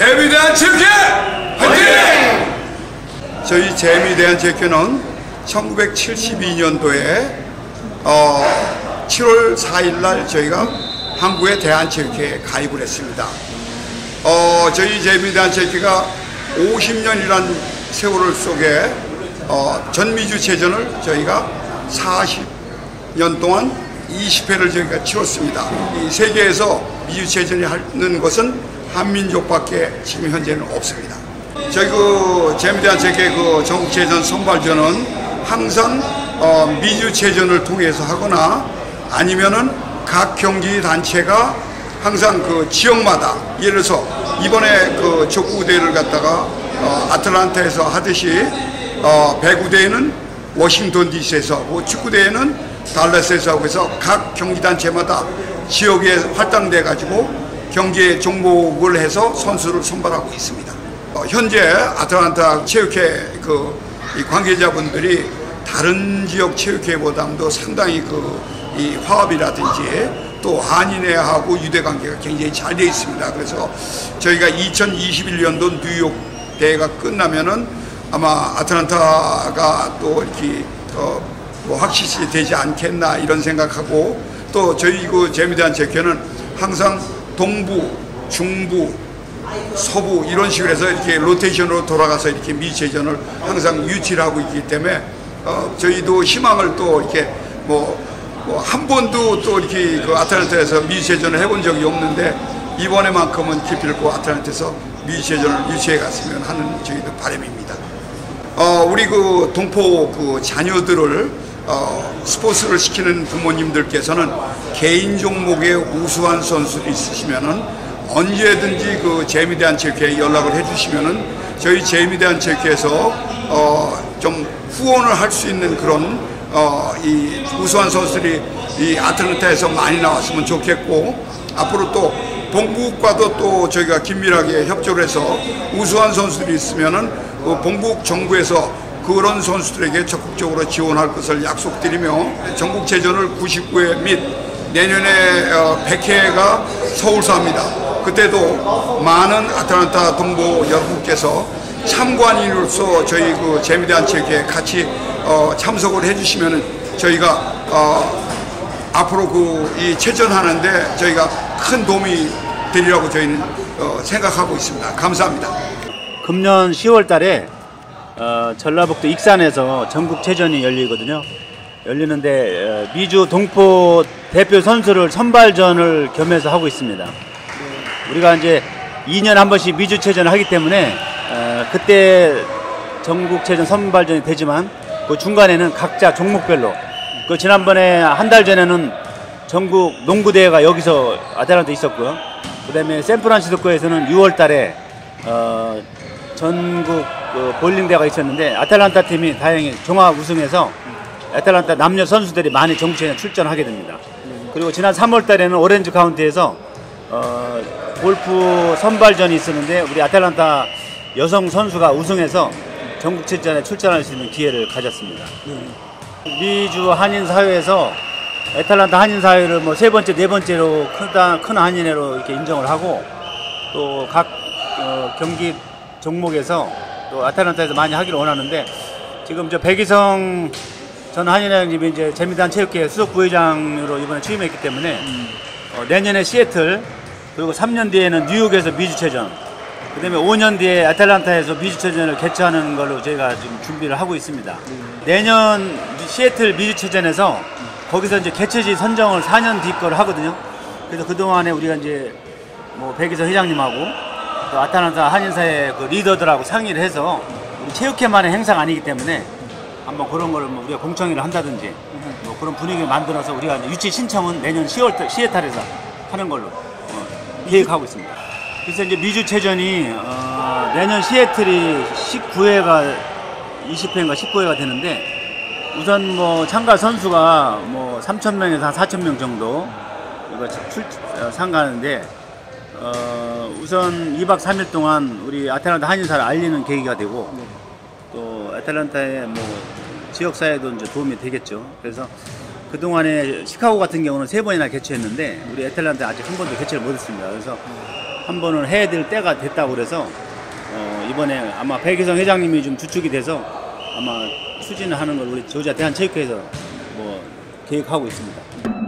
재미대한 체육회 화이팅! 저희 재미대한 체육회는 1972년도에 어, 7월 4일 날 저희가 한국의 대한체육회에 가입을 했습니다. 어, 저희 재미대한 체육회가 50년이란 세월을 속에 어, 전미주체전을 저희가 40년 동안 20회를 저희가 치렀습니다. 이 세계에서 미주체전이 하는 것은 한민족밖에 지금 현재는 없습니다. 저희 그 재미대한 체육회 그 전국체전 선발전은 항상 어, 미주체전을 통해서 하거나 아니면은 각 경기 단체가 항상 그 지역마다 예를 들어서 이번에 그 족구 대회를 갖다가 어, 아틀란타에서 하듯이 어, 배구 대회는 워싱턴 DC에서 하고 축구 대회는 달라스에서 하고 해서 각 경기 단체마다 지역에 할당돼 가지고 경기에 종목을 해서 선수를 선발하고 있습니다. 어, 현재 아틀란타 체육회 그이 관계자분들이 다른 지역 체육회보다도 상당히 그 이 화합이라든지 또 한인회하고 유대 관계가 굉장히 잘 되어 있습니다. 그래서 저희가 2021년도 뉴욕 대회가 끝나면은 아마 아틀란타가 또 이렇게 어, 뭐 확실시 되지 않겠나 이런 생각하고 또 저희 그 재미대한 체육회는 항상 동부, 중부, 서부 이런 식으로 해서 이렇게 로테이션으로 돌아가서 이렇게 미체전을 항상 유치를 하고 있기 때문에 어, 저희도 희망을 또 이렇게 뭐, 뭐한 번도 또 이렇게 그 아틀란타에서 미체전을 해본 적이 없는데 이번에만큼은 기필코 아틀란타에서 미체전을 유치해 갔으면 하는 저희도 바람입니다. 어, 우리 그 동포 그 자녀들을 어, 스포츠를 시키는 부모님들께서는 개인 종목에 우수한 선수들이 있으시면은 언제든지 그 재미대한 체육회에 연락을 해주시면은 저희 재미대한 체육회에서 어, 좀 후원을 할 수 있는 그런 어, 이 우수한 선수들이 이 아틀란타에서 많이 나왔으면 좋겠고 앞으로 또 본국과도 또 저희가 긴밀하게 협조를 해서 우수한 선수들이 있으면은 그 본국 정부에서 그런 선수들에게 적극적으로 지원할 것을 약속드리며 전국체전을 99회 및 내년에 100회가 서울서 합니다. 그때도 많은 아틀란타 동보 여러분께서 참관인으로서 저희 그 재미대한 체육회에 같이 어, 참석을 해주시면 저희가 어, 앞으로 그 이 체전하는데 저희가 큰 도움이 되리라고 저희는 어, 생각하고 있습니다. 감사합니다. 금년 10월 달에 어, 전라북도 익산에서 전국체전이 열리거든요. 열리는데 어, 미주 동포 대표 선수를 선발전을 겸해서 하고 있습니다. 우리가 이제 2년에 한 번씩 미주체전을 하기 때문에 어, 그때 전국체전 선발전이 되지만 그 중간에는 각자 종목별로 그 지난번에 한 달 전에는 전국 농구 대회가 여기서 아틀란타 있었고요. 그 다음에 샌프란시스코에서는 6월 달에 어, 전국 그 볼링 대회가 있었는데 아틀란타 팀이 다행히 종합 우승해서 아틀란타 남녀 선수들이 많이 전국체전 출전하게 됩니다. 그리고 지난 3월 달에는 오렌지 카운티에서 어, 골프 선발전이 있었는데 우리 아틀란타 여성 선수가 우승해서 전국체전에 출전할 수 있는 기회를 가졌습니다. 미주 한인 사회에서 애틀란타 한인 사회를 뭐 세 번째, 네 번째로 크다, 큰 한인회로 이렇게 인정을 하고 또각 어, 경기 종목에서 또 아틀란타에서 많이 하기를 원하는데 지금 저 백이성 전 한인회장님이 이제 재미단 체육회 수석 부회장으로 이번에 취임했기 때문에 어, 내년에 시애틀 그리고 3년 뒤에는 뉴욕에서 미주체전 그다음에 5년 뒤에 아틀란타에서 미주체전을 개최하는 걸로 저희가 지금 준비를 하고 있습니다. 내년 시애틀 미주체전에서 거기서 이제 개최지 선정을 4년 뒤 거를 하거든요. 그래서 그 동안에 우리가 이제 뭐 백이서 회장님하고 또 아틀란타 한인사회 그 리더들하고 상의를 해서 우리 체육회만의 행사가 아니기 때문에 한번 그런 거를 뭐 우리가 공청회를 한다든지 뭐 그런 분위기를 만들어서 우리가 이제 유치 신청은 내년 10월 달 시애틀에서 하는 걸로 어, 계획하고 있습니다. 그래서 이제 미주체전이 어, 내년 시애틀이 19회가 20회인가 19회가 되는데 우선 뭐 참가 선수가 뭐 3천 명에서 한 4천 명 정도 이거 출 어, 참가하는데 어, 우선 2박 3일 동안 우리 아틀란타 한인사를 알리는 계기가 되고 또 아틀란타의 뭐 지역사회도 이제 도움이 되겠죠. 그래서 그동안에 시카고 같은 경우는 세 번이나 개최했는데 우리 애틀란타 아직 한 번도 개최를 못했습니다. 그래서 한 번은 해야 될 때가 됐다고 그래서 어, 이번에 아마 백희성 회장님이 좀 주축이 돼서 아마 추진을 하는 걸 우리 조지아 대한체육회에서 뭐 계획하고 있습니다.